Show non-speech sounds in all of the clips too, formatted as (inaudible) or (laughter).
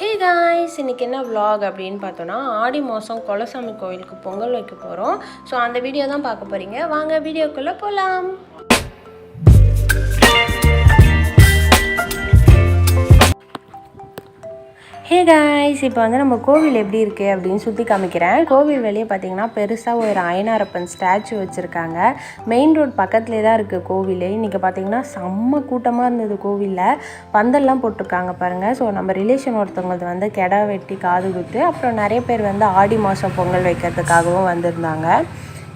Hey guys இன்னைக்கு என்ன vlog அப்படின்னு பார்த்தோன்னா ஆடி மாதம் குலசாமி கோயிலுக்கு பொங்கல் வைக்க போகிறோம் ஸோ அந்த வீடியோ தான் பார்க்க போகிறீங்க வாங்க வீடியோக்குள்ளே போகலாம் ஹே காய்ஸ் இப்போ வந்து நம்ம கோவில் எப்படி இருக்குது அப்படின்னு சுற்றி காமிக்கிறேன். கோவில் வெளியே பார்த்தீங்கன்னா பெருசாக ஒரு அயனாரப்பன் ஸ்டாச்சு வச்சுருக்காங்க. மெயின் ரோட் பக்கத்துலேயே தான் இருக்குது கோவில். இன்றைக்கி பார்த்தீங்கன்னா செம்ம கூட்டமாக இருந்தது கோவிலில். பந்தல்லாம் போட்டிருக்காங்க பாருங்கள் ஸோ நம்ம ரிலேஷன் ஒருத்தவங்களது வந்து கெடா வெட்டி காது குத்து அப்புறம் நிறைய பேர் வந்து ஆடி மாதம் பொங்கல் வைக்கிறதுக்காகவும் வந்திருந்தாங்க.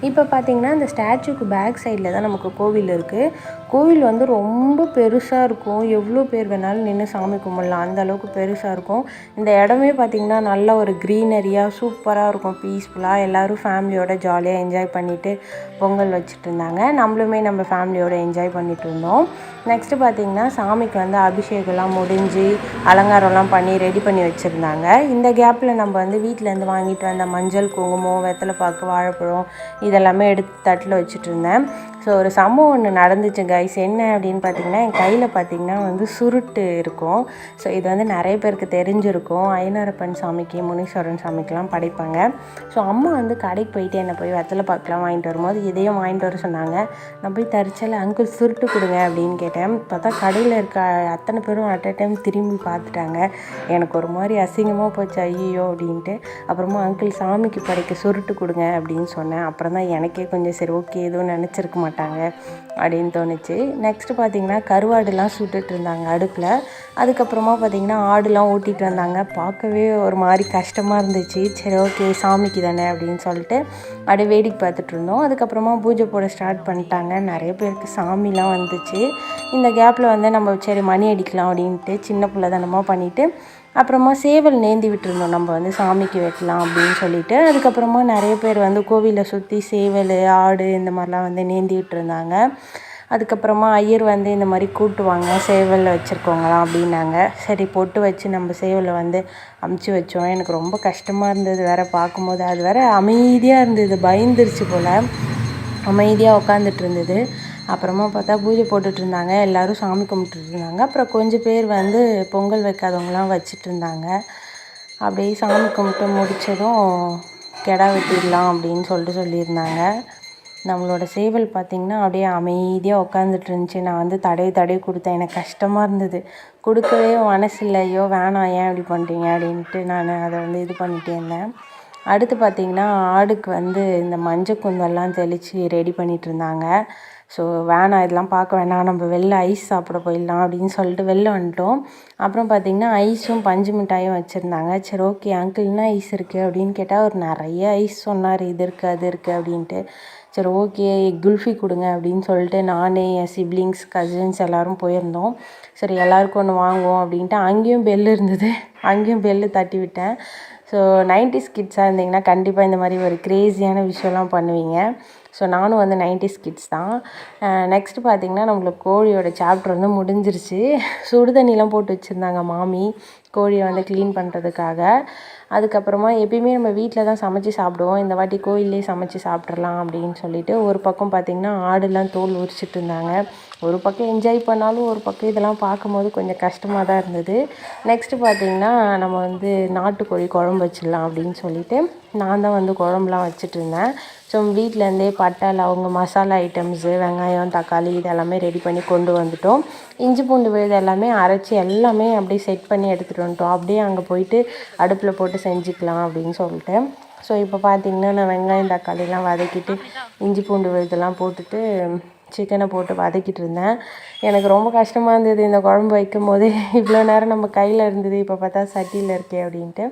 இப்போ பார்த்திங்கன்னா இந்த ஸ்டாச்சுக்கு பேக் சைடில் தான் நமக்கு கோவில் இருக்குது கோவில் வந்து ரொம்ப பெருசாக இருக்கும். எவ்வளோ பேர் வேணாலும் நின்று சாமி கும்பிடலாம். அந்த அளவுக்கு பெருசாக இருக்கும். இந்த இடமே பார்த்திங்கன்னா நல்ல ஒரு க்ரீனரியாக சூப்பராக இருக்கும். பீஸ்ஃபுல்லாக எல்லோரும் ஃபேமிலியோட ஜாலியாக என்ஜாய் பண்ணிவிட்டு பொங்கல் வச்சுட்டு இருந்தாங்க. நம்மளுமே நம்ம ஃபேமிலியோட என்ஜாய் பண்ணிட்டு இருந்தோம். நெக்ஸ்ட்டு பார்த்திங்கன்னா சாமிக்கு வந்து அபிஷேகம்லாம் முடிஞ்சு அலங்காரம்லாம் பண்ணி ரெடி பண்ணி வச்சுருந்தாங்க. இந்த கேப்பில் நம்ம வந்து வீட்டிலேருந்து வாங்கிட்டு வந்த மஞ்சள் குங்குமம் வெத்தலைப்பாக்கு வாழைப்பழம் இதெல்லாமே எடுத்து தட்டில் வச்சுட்டு இருந்தேன் ஸோ ஒரு சம்பவம் ஒன்று நடந்துச்சு கைஸ் என்ன அப்படின்னு பார்த்தீங்கன்னா என் கையில் பார்த்தீங்கன்னா வந்து சுருட்டு இருக்கும். ஸோ இது வந்து நிறைய பேருக்கு தெரிஞ்சிருக்கும். ஐநாரப்பன் சாமிக்கு முனீஸ்வரன் சாமிக்கெலாம் படைப்பாங்க. ஸோ அம்மா வந்து கடைக்கு போயிட்டு என்னை போய் வெத்தலை பாக்கெலாம் வாங்கிட்டு வரும்போது இதையும் வாங்கிட்டு வர சொன்னாங்க. நான் போய் தரிச்சல அங்கிள் சுருட்டு கொடுங்க அப்படின்னு கேட்டேன் பார்த்தா கடையில் இருக்க அத்தனை பேரும் அட் அ டைம் திரும்பி பார்த்துட்டாங்க. எனக்கு ஒரு மாதிரி அசிங்கமாக போச்சு ஐயோ அப்படின்ட்டு. அப்புறமா அங்கிள் சாமிக்கு படைக்க சுருட்டு கொடுங்க அப்படின்னு சொன்னேன். அப்புறம் தான் எனக்கே கொஞ்சம் சரி ஓகே எதுவும் நினச்சிருக்க மாட்டாங்க அப்படின்னு தோணுச்சு. நெக்ஸ்ட்டு பார்த்தீங்கன்னா கருவாடுலாம் சுட்டுட்டு இருந்தாங்க அடுப்பில். அதுக்கப்புறமா பார்த்தீங்கன்னா ஆடுலாம் ஓட்டிகிட்டு வந்தாங்க. பார்க்கவே ஒரு மாதிரி கஷ்டமாக இருந்துச்சு. சரி ஓகே சாமிக்கு தானே அப்படின்னு சொல்லிட்டு அப்படியே வேடிக்கை பார்த்துட்டு இருந்தோம். அதுக்கப்புறமா பூஜை போட ஸ்டார்ட் பண்ணிட்டாங்க. நிறைய பேருக்கு சாமிலாம் வந்துச்சு. இந்த கேப்பில் வந்து நம்ம சரி மணி அடிக்கலாம் அப்படின்ட்டு சின்ன பிள்ளை தானமாக பண்ணிவிட்டு அப்புறமா சேவல் நேந்தி விட்டுருந்தோம். நம்ம வந்து சாமிக்கு வெட்டலாம் அப்படின்னு சொல்லிட்டு அதுக்கப்புறமா நிறைய பேர் வந்து கோவிலை சுற்றி சேவல் ஆடு இந்த மாதிரிலாம் வந்து நேந்தி விட்டுருந்தாங்க. அதுக்கப்புறமா ஐயர் வந்து இந்த மாதிரி கூட்டுவாங்க சேவல் வச்சுருக்கோங்களாம் அப்படின்னாங்க. சரி பொட்டு வச்சு நம்ம சேவலை வந்து அமுச்சு வச்சோம். எனக்கு ரொம்ப கஷ்டமாக இருந்தது வேறு பார்க்கும்போது. அது வேற அமைதியாக இருந்தது பயந்துருச்சு போல். அமைதியாக உட்காந்துட்டு இருந்தது. அப்புறமா பார்த்தா பூஜை போட்டுட்டு இருந்தாங்க எல்லோரும் சாமி கும்பிட்டுட்டு இருந்தாங்க அப்புறம் கொஞ்சம் பேர் வந்து பொங்கல் வைக்காதவங்களாம் வச்சுட்டு இருந்தாங்க அப்படியே சாமி கும்பிட்டு முடித்ததும் கெடா வெட்டிடலாம் அப்படின்னு சொல்லிட்டு சொல்லியிருந்தாங்க. நம்மளோட சேவல் பார்த்திங்கன்னா அப்படியே அமைதியாக உட்காந்துட்டு இருந்துச்சு நான் வந்து தடவி தடவி கொடுத்தேன். எனக்கு கஷ்டமாக இருந்தது. கொடுக்கவே மனசு இல்லை ஐயோ வேணாம் ஏன் இப்படி பண்ணுறீங்க அப்படின்ட்டு நான் அதை வந்து இது பண்ணிகிட்டே இருந்தேன். அடுத்து பார்த்திங்கன்னா ஆடுக்கு வந்து இந்த மஞ்சள் குந்தெல்லாம் தெளித்து ரெடி பண்ணிகிட்டு இருந்தாங்க ஸோ வேணாம் இதெல்லாம் பார்க்க வேணாம். நம்ம வெளில ஐஸ் சாப்பிட போயிடலாம் அப்படின்னு சொல்லிட்டு வெளில வந்துட்டோம். அப்புறம் பார்த்திங்கன்னா ஐஸும் பஞ்சு மிட்டாயும் வச்சுருந்தாங்க. சரி ஓகே அங்கிள் என்ன ஐஸ் இருக்குது அப்படின்னு கேட்டால் அவர் நிறைய ஐஸ் சொன்னார். இது இருக்குது அது இருக்குது அப்படின்ட்டு. சரி ஓகே குல்ஃபி கொடுங்க அப்படின்னு சொல்லிட்டு நானே என் சிப்ளிங்ஸ் கசின்ஸ் எல்லோரும் போயிருந்தோம். சரி எல்லாருக்கும் ஒன்று வாங்குவோம் அப்படின்ட்டு அங்கேயும் பெல் இருந்தது. அங்கேயும் பெல்லு தட்டி விட்டேன். ஸோ நைன்டிஸ் கிட்ஸாக இருந்தீங்கன்னா கண்டிப்பாக இந்த மாதிரி ஒரு க்ரேஸியான விஷயம்லாம் பண்ணுவீங்க. ஸோ நானும் வந்து நைன்டிஸ் கிட்ஸ் தான். நெக்ஸ்ட் பார்த்திங்கன்னா நம்மளுக்கு கோழியோட சாப்டர் வந்து முடிஞ்சிருச்சு. சுடுதண்ணிலாம் போட்டு வச்சுருந்தாங்க மாமி கோழியை வந்து க்ளீன் பண்ணுறதுக்காக அதுக்கப்புறமா எப்பயுமே நம்ம வீட்டில் தான் சமைச்சி சாப்பிடுவோம். இந்த வாட்டி கோயிலே சமைச்சி சாப்பிட்றலாம் அப்படின்னு சொல்லிட்டு ஒரு பக்கம் பார்த்திங்கன்னா ஆடுலாம் தோல் உரிச்சிட்டு இருந்தாங்க. ஒரு பக்கம் என்ஜாய் பண்ணாலும் ஒரு பக்கம் இதெல்லாம் பார்க்கும்போது கொஞ்சம் கஷ்டமாக தான் இருந்தது. நெக்ஸ்ட்டு பார்த்திங்கன்னா நம்ம வந்து நாட்டுக்கோழி குழம்பு வச்சிடலாம் அப்படின்னு சொல்லிட்டு நான் தான் வந்து குழம்புலாம் வச்சுட்டு இருந்தேன். ஸோ வீட்டிலேருந்தே பட்டை அவங்க மசாலா ஐட்டம்ஸு வெங்காயம் தக்காளி இதெல்லாமே ரெடி பண்ணி கொண்டு வந்துட்டோம். இஞ்சி பூண்டு விழுது எல்லாமே அரைச்சி எல்லாமே அப்படியே செட் பண்ணி எடுத்துகிட்டு வந்துட்டோம். அப்படியே அங்கே போயிட்டு அடுப்பில் போட்டு செஞ்சுக்கலாம் அப்படின்னு சொல்லிட்டு. ஸோ இப்போ பார்த்திங்கன்னா நான் வெங்காயம் தக்காளிலாம் வதக்கிட்டு இஞ்சி பூண்டு விழுதெல்லாம் போட்டுட்டு சிக்கனை போட்டு வதக்கிட்டு இருந்தேன். எனக்கு ரொம்ப கஷ்டமாக இருந்தது இந்த குழம்பு வைக்கும் போதே (laughs) இவ்வளோ நேரம் நம்ம கையில் இருந்தது இப்போ பார்த்தா சட்டியில் இருக்கே அப்படின்ட்டு.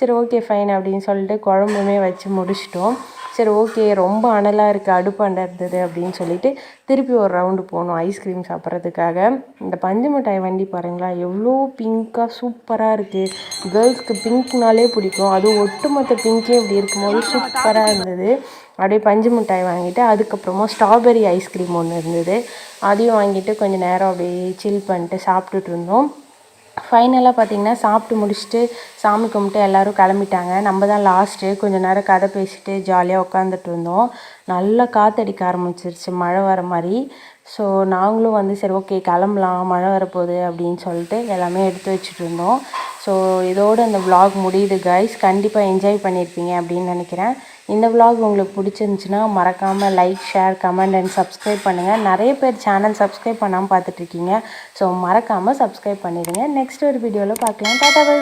சரி ஓகே ஃபைன் அப்படின்னு சொல்லிட்டு குழம்புமே வச்சு முடிச்சிட்டோம். சரி ஓகே ரொம்ப அனலாக இருக்குது அடுப்பாண்ட இருந்தது அப்படின்னு சொல்லிட்டு திருப்பி ஒரு ரவுண்டு போனோம் ஐஸ்கிரீம் சாப்பிட்றதுக்காக. இந்த பஞ்சு மிட்டாய் வண்டி பாருங்களா எவ்வளோ பிங்க்காக சூப்பராக இருக்குது கேர்ள்ஸ்க்கு பிங்க்னாலே பிடிக்கும். அதுவும் ஒட்டுமொத்த பிங்கே இப்படி இருக்கும்போது சூப்பராக இருந்தது. அப்படியே பஞ்சு மிட்டாய் வாங்கிட்டு அதுக்கப்புறமா ஸ்ட்ராபெரி ஐஸ்கிரீம் ஒன்று இருந்தது. அதையும் வாங்கிட்டு கொஞ்சம் நேரம் அப்படியே சில் பண்ணிட்டு சாப்பிட்டுட்டு இருந்தோம். ஃபைனலாக பார்த்திங்கன்னா சாப்பிட்டு முடிச்சுட்டு சாமி கும்பிட்டு எல்லோரும் கிளம்பிட்டாங்க. நம்ம தான் லாஸ்ட்டு கொஞ்சம் நேரம் கதை பேசிட்டு ஜாலியாக உட்காந்துட்டு இருந்தோம். நல்லா காற்றடிக்க ஆரம்பிச்சிருச்சு மழை வர மாதிரி. ஸோ நாங்களும் வந்து சரி ஓகே கிளம்பலாம் மழை வரப்போகுது அப்படின்னு சொல்லிட்டு எல்லாமே எடுத்து வச்சுட்டு இருந்தோம். ஸோ இதோடு அந்த vlog முடியுது கைஸ் கண்டிப்பாக என்ஜாய் பண்ணியிருப்பீங்க அப்படின்னு நினைக்கிறேன். இந்த விலாக் உங்களுக்கு பிடிச்சிருந்துச்சின்னா மறக்காமல் like share comment and subscribe பண்ணுங்கள் நிறைய பேர் சேனல் சப்ஸ்கிரைப் பண்ணாமல் பார்த்துட்ருக்கீங்க ஸோ மறக்காமல் சப்ஸ்கிரைப் பண்ணிடுங்க. நெக்ஸ்ட் ஒரு வீடியோவில் பார்க்கலாம். Tata bye